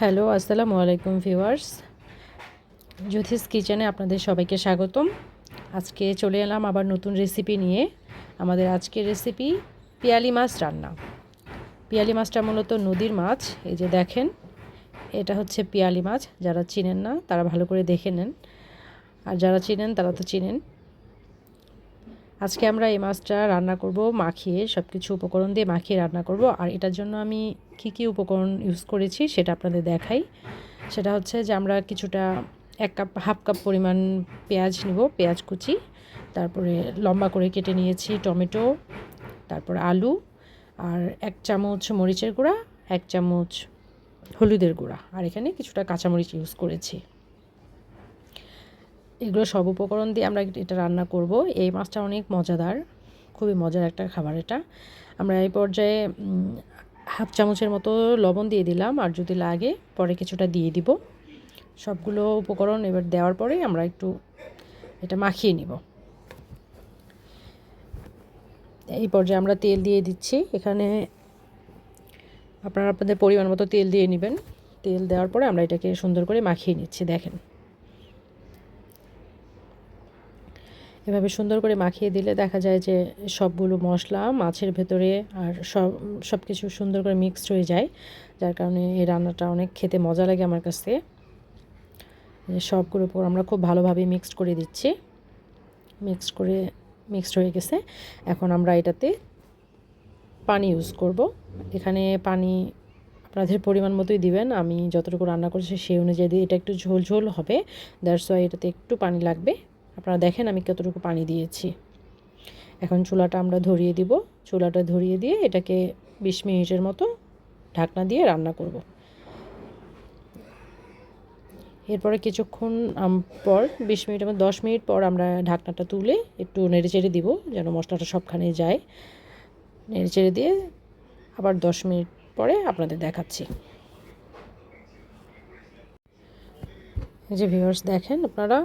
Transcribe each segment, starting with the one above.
Hello, আসসালামু আলাইকুম viewers. জ্যোতিষ কিচেনে আপনাদের সবাইকে স্বাগতম। আজকে চলে এলাম আবার নতুন রেসিপি নিয়ে। আমাদের আজকের রেসিপি পিয়ালি মাছ রান্না। পিয়ালি মাছটা মূলত নদীর মাছ, এই যে দেখেন, এটা হচ্ছে পিয়ালি মাছ। যারা চিনেন না, তারা ভালো করে দেখে নেন। আর যারা চিনেন, তারা তো চিনেন। আজকে আমরা এই মাছটা রান্না করব, মাখিয়ে সব কিছু উপকরণ দিয়ে মাখিয়ে রান্না করব। আর এটার জন্য আমি কি কি উপকরণ ইউজ করেছি সেটা আপনাদের দেখাই। সেটা হচ্ছে যে আমরা কিছুটা এক কাপ হাফ কাপ পরিমাণ পেঁয়াজ নিব, পেঁয়াজ কুচি, তারপরে লম্বা করে কেটে নিয়েছি টমেটো, তারপর আলু, আর এক চামচ মরিচের গুঁড়া, এক চামচ হলুদের গুঁড়া। আর এখানে কিছুটা কাঁচামরিচ ইউজ করেছি। এগুলো সব উপকরণ দিয়ে আমরা এটা রান্না করব। এই মাছটা অনেক মজাদার, খুবই মজার একটা খাবার এটা। আমরা এই পর্যায়ে হাফ চামচের মতো লবণ দিয়ে দিলাম আর যদি লাগে পরে কিছুটা দিয়ে দিব। সবগুলো উপকরণ এবার দেওয়ার পরে আমরা একটু এটা মাখিয়ে নিব। এই পর্যায়ে আমরা তেল দিয়ে দিচ্ছি। এখানে আপনারা আপনাদের পরিমাণ মতো তেল দিয়ে নেবেন। তেল দেওয়ার পরে আমরা এটাকে সুন্দর করে মাখিয়ে নিচ্ছি, দেখেন। এভাবে সুন্দর করে মাখিয়ে দিলে দেখা যায় যে সবগুলো মশলা মাছের ভেতরে আর সব সব কিছু সুন্দর করে মিক্সড হয়ে যায়। যার কারণে এই রান্নাটা অনেক খেতে মজা লাগে আমার কাছে সবগুলোর উপর আমরা খুব ভালোভাবে মিক্সড করে দিচ্ছি। মিক্সড করে মিক্সড হয়ে গেছে। এখন আমরা এটাতে পানি ইউজ করব। এখানে পানি আপনাদের পরিমাণ মতোই দিবেন। আমি যতটুকু রান্না করেছি সেই অনুযায়ী এটা একটু ঝোল ঝোল হবে। দ্যাটস ওয়াই এটাতে একটু পানি লাগবে। আপনারা দেখেন আমি কতটুকু পানি দিয়েছি। এখন চুলাটা আমরা ধরিয়ে দিব। চুলাটা ধরিয়ে দিয়ে এটাকে বিশ মিনিটের মতো ঢাকনা দিয়ে রান্না করব। এরপরে কিছুক্ষণ পর, বিশ মিনিট এবং দশ মিনিট পর আমরা ঢাকনাটা তুলে একটু নেড়ে চেড়ে দিব যেন মশলাটা সবখানে যায়। নেড়ে চেড়ে দিয়ে আবার দশ মিনিট পরে আপনাদের দেখাচ্ছি। যে ভিউয়ার্স দেখেন আপনারা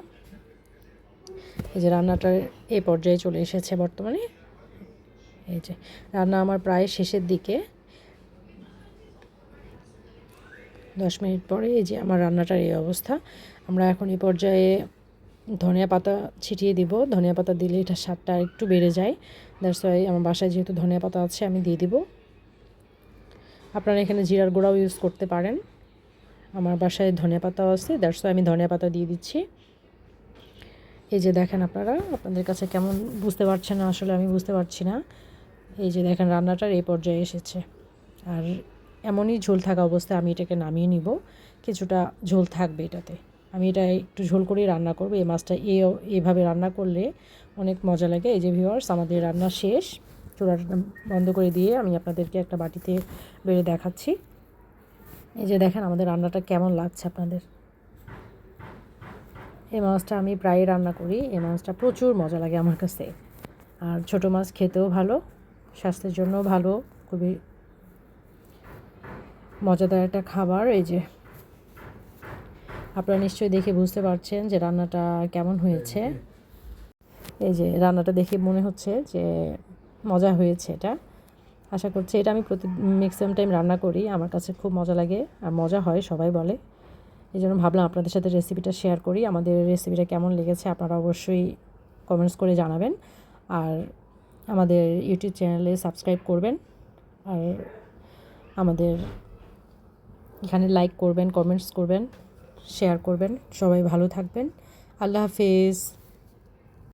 এই যে রান্নাটা এই পর্যায়ে চলে এসেছে বর্তমানে। এই যে রান্না আমার প্রায় শেষের দিকে। দশ মিনিট পরে এই যে আমার রান্নাটার এই অবস্থা। আমরা এখন এই পর্যায়ে ধনিয়া পাতা ছিটিয়ে দিব। ধনিয়া পাতা দিলে এটা স্বাদটা একটু বেড়ে যায়। দ্যাটস ওয়াই আমার বাসায় যেহেতু ধনিয়া পাতা আছে, আমি দিয়ে দিব। আপনারা এখানে জিরার গুঁড়াও ইউজ করতে পারেন। আমার বাসায় ধনিয়া পাতাও আছে দ্যাটস ওয়াই আমি ধনিয়া পাতা দিয়ে দিচ্ছি। এই যে দেখেন আপনারা, আপনাদের কাছে কেমন বুঝতে পারছেন না আসলে আমি বুঝতে পারছি না। এই যে দেখেন রান্নাটার এই পর্যায়ে এসেছে। আর এমনই ঝোল থাকা অবস্থায় আমি এটাকে নামিয়ে নিব। কিছুটা ঝোল থাকবে এটাতে। আমি এটা একটু ঝোল করেই রান্না করব। এই মাছটা এ এভাবে রান্না করলে অনেক মজা লাগে। এই যে ভিওয়ার্স আমাদের রান্না শেষ। চুলাটা বন্ধ করে দিয়ে আমি আপনাদেরকে একটা বাটিতে বেড়ে দেখাচ্ছি। এই যে দেখেন আমাদের রান্নাটা কেমন লাগছে আপনাদের। এই মাছটা আমি প্রায় রান্না করি। এই মাছটা প্রচুর মজা লাগে আমার কাছে। আর ছোটো মাছ খেতেও ভালো, স্বাস্থ্যের জন্য ভালো, খুবই মজাদার একটা খাবার। এই যে, আপনারা নিশ্চয়ই দেখে বুঝতে পারছেন যে রান্নাটা কেমন হয়েছে। এই যে, রান্নাটা দেখে মনে হচ্ছে যে মজা হয়েছে এটা। আশা করছি এটা আমি প্রতি ম্যাক্সিমাম টাইম রান্না করি। আমার কাছে খুব মজা লাগে। আর মজা হয়, সবাই বলে। এই জন্য ভাবলাম আপনাদের সাথে রেসিপিটা শেয়ার করি। আমাদের রেসিপিটা কেমন লেগেছে আপনারা অবশ্যই কমেন্টস করে জানাবেন। আর আমাদের ইউটিউব চ্যানেলে সাবস্ক্রাইব করবেন। আর আমাদের এখানে লাইক করবেন কমেন্টস করবেন শেয়ার করবেন। সবাই ভালো থাকবেন। আল্লাহ হাফিজ।